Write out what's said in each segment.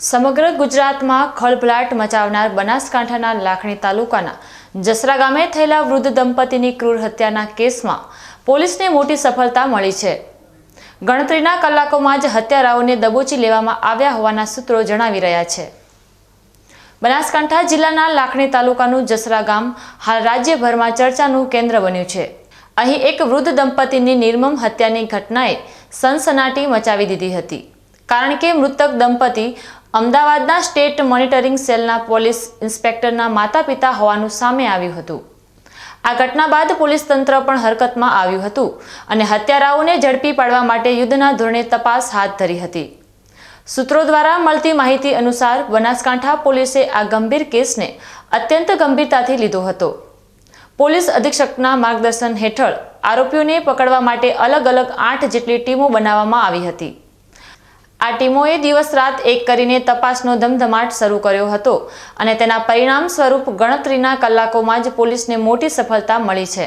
સમગ્ર ગુજરાતમાં ખળભળાટ મચાવનાર બનાસકાંઠાના લાખણી તાલુકાના જસરા ગામે થયેલા વૃદ્ધ દંપતીની ક્રૂર હત્યાના કેસમાં પોલીસને મોટી સફળતા મળી છે. ગણતરીના કલાકોમાં જ હત્યારાઓને દબોચી લેવામાં આવ્યા હોવાના સૂત્રો જણાવી રહ્યા છે. બનાસકાંઠા જિલ્લાના લાખણી તાલુકાનું જસરા ગામ હાલ રાજ્યભરમાં ચર્ચાનું કેન્દ્ર બન્યું છે. અહીં એક વૃદ્ધ દંપતીની નિર્મમ હત્યાની ઘટનાએ સનસનાટી મચાવી દીધી હતી. કારણ કે મૃતક દંપતી અમદાવાદના સ્ટેટ મોનિટરિંગ સેલના પોલીસ ઇન્સ્પેક્ટરના માતા પિતા હોવાનું સામે આવ્યું હતું. આ ઘટના બાદ પોલીસ તંત્ર પણ હરકતમાં આવ્યું હતું અને હત્યારાઓને ઝડપી પાડવા માટે યુદ્ધના ધોરણે તપાસ હાથ ધરી હતી. સૂત્રો દ્વારા મળતી માહિતી અનુસાર બનાસકાંઠા પોલીસે આ ગંભીર કેસને અત્યંત ગંભીરતાથી લીધો હતો. પોલીસ અધિક્ષકના માર્ગદર્શન હેઠળ આરોપીઓને પકડવા માટે અલગ અલગ આઠ જેટલી ટીમો બનાવવામાં આવી હતી. આ ટીમોએ દિવસ રાત એક કરીને તપાસનો ધમધમાટ શરૂ કર્યો હતો અને તેના પરિણામ સ્વરૂપ ગણતરીના કલાકોમાં જ પોલીસને મોટી સફળતા મળી છે.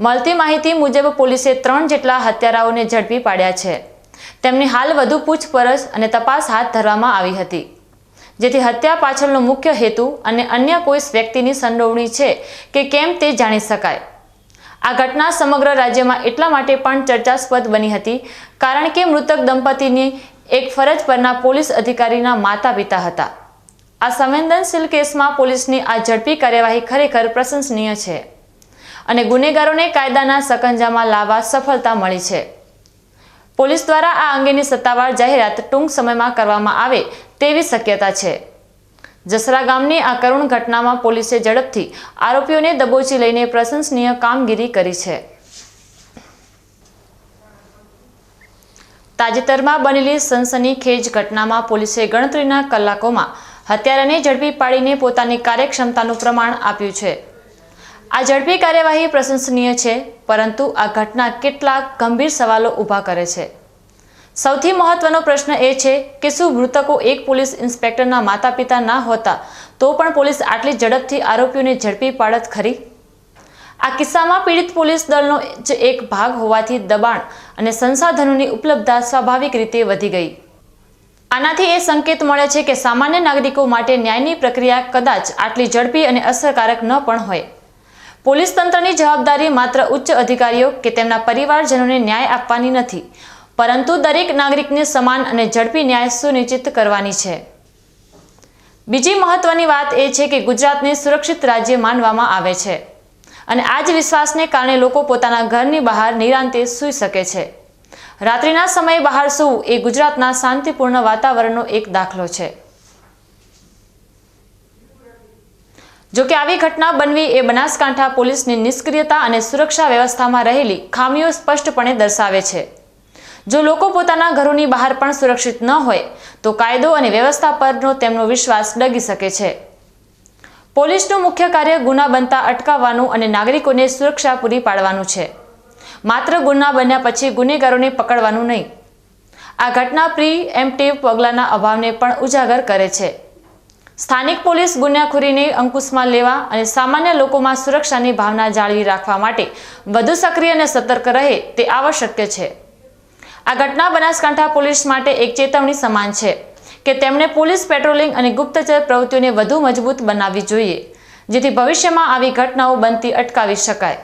મળતી માહિતી મુજબ પોલીસે ત્રણ જેટલા હત્યારાઓને ઝડપી પાડ્યા છે. તેમની હાલ વધુ પૂછપરછ અને તપાસ હાથ ધરવામાં આવી હતી. જેથી હત્યા પાછળનો મુખ્ય હેતુ અને અન્ય કોઈ વ્યક્તિની સંડોવણી છે કે કેમ તે જાણી શકાય. આ ઘટના સમગ્ર રાજ્યમાં એટલા માટે પણ ચર્ચાસ્પદ બની હતી, કારણ કે મૃતક દંપતીની એક ફરજ પરના પોલીસ અધિકારીના માતા પિતા હતા. આ સંવેદનશીલ કેસમાં પોલીસની આ ઝડપી કાર્યવાહી ખરેખર પ્રશંસનીય છે અને ગુનેગારોને કાયદાના સકંજામાં લાવવા સફળતા મળી છે. પોલીસ દ્વારા આ અંગેની સત્તાવાર જાહેરાત ટૂંક સમયમાં કરવામાં આવે તેવી શક્યતા છે. જસરા ગામની આ કરુણ ઘટનામાં પોલીસે ઝડપથી આરોપીઓને દબોચી લઈને પ્રશંસનીય કામગીરી કરી છે. તાજેતરમાં બનેલી સનસનીખેજ ઘટનામાં પોલીસે ગણતરીના કલાકોમાં હત્યારાને ઝડપી પાડીને પોતાની કાર્યક્ષમતાનું પ્રમાણ આપ્યું છે. આ ઝડપી કાર્યવાહી પ્રશંસનીય છે, પરંતુ આ ઘટના કેટલાક ગંભીર સવાલો ઊભા કરે છે. સૌથી મહત્વનો પ્રશ્ન એ છે કે શું મૃતકો એક પોલીસ ઇન્સ્પેક્ટરના માતા પિતા ના હોતા? તો પણ પોલીસ આટલી ઝડપથી આરોપીઓને ઝડપી પાડત ખરી? આ કિસ્સામાં પીડિત પોલીસ દળનો જ એક ભાગ હોવાથી દબાણ અને સંસાધનોની ઉપલબ્ધતા સ્વાભાવિક રીતે વધી ગઈ. આનાથી એ સંકેત મળે છે કે સામાન્ય નાગરિકો માટે ન્યાયની પ્રક્રિયા કદાચ આટલી ઝડપી અને અસરકારક ન પણ હોય. પોલીસ તંત્રની જવાબદારી માત્ર ઉચ્ચ અધિકારીઓ કે તેમના પરિવારજનોને ન્યાય આપવાની નથી. પરંતુ દરેક નાગરિકને સમાન અને ઝડપી ન્યાય સુનિશ્ચિત કરવાની છે. બીજી મહત્વની વાત એ છે કે ગુજરાતને સુરક્ષિત રાજ્ય માનવામાં આવે છે અને આ જ વિશ્વાસને કારણે લોકો પોતાના ઘરની બહાર નિરાંતે સૂઈ શકે છે. રાત્રિના સમયે બહાર સૂવું એ ગુજરાતના શાંતિપૂર્ણ વાતાવરણનો એક દાખલો છે. જોકે આવી ઘટના બનવી એ બનાસકાંઠા પોલીસની નિષ્ક્રિયતા અને સુરક્ષા વ્યવસ્થામાં રહેલી ખામીઓ સ્પષ્ટપણે દર્શાવે છે. જો લોકો પોતાના ઘરોની બહાર પણ સુરક્ષિત ન હોય, તો કાયદો અને વ્યવસ્થા પરનો તેમનો વિશ્વાસ ડગી શકે છે. પોલીસનું મુખ્ય કાર્ય ગુના બનતા અટકાવવાનું અને નાગરિકોને સુરક્ષા પૂરી પાડવાનું છે. માત્ર ગુના બન્યા પછી ગુનેગારોને પકડવાનું નહીં. આ ઘટના પ્રી એમટીવ પગલાંના અભાવને પણ ઉજાગર કરે છે. સ્થાનિક પોલીસ ગુન્યાખોરીને અંકુશમાં લેવા અને સામાન્ય લોકોમાં સુરક્ષાની ભાવના જાળવી રાખવા માટે વધુ સક્રિય અને સતર્ક રહે તે આવશ્યક છે. આ ઘટના બનાસકાંઠા પોલીસ માટે એક ચેતવણી સમાન છે કે તેમણે પોલીસ પેટ્રોલિંગ અને ગુપ્તચર પ્રવૃત્તિઓને વધુ મજબૂત બનાવવી જોઈએ, જેથી ભવિષ્યમાં આવી ઘટનાઓ બનતી અટકાવી શકાય.